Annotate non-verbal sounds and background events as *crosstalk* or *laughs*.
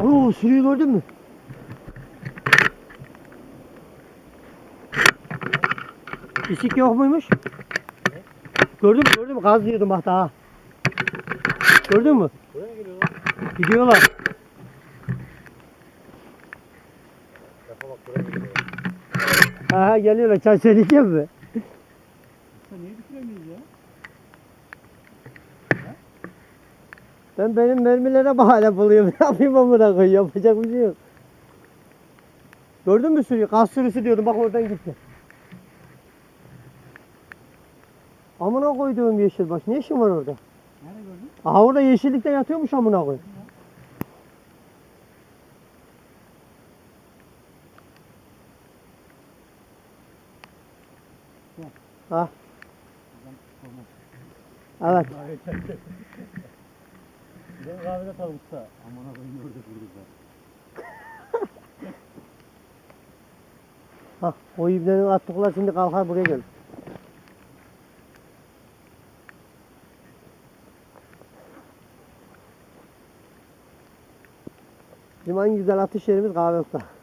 Oo, sürüyü gördün mü? İsik yok muymuş? Gördün mü? Gördün mü? Gaz diyordum bak daha. Gördün mü? Buraya lan? Gidiyorlar. Lafa bak. Aha geliyorlar. Çay söyleyeceğim mi? Sen niye bitiremeyiz ya? Ben benim mermilere bahane buluyorum. *laughs* Ne yapayım amına koyayım? Yapacak bir şey yok. Gördün mü sürüyü? Gaz sürüsü diyordum. Bak oradan gitti. Amına koyduğum yeşilbaş. Ne işin var orada? Nerede gördün? Aha orada yeşillikte yatıyormuş amına koy. Ha. Evet. Benim kahvede tavukta. Amına koyayım orada burada. Ha, o ibnenin attıklar şimdi kalkar buraya gel. Bizim en güzel atış yerimiz Kahveok'ta.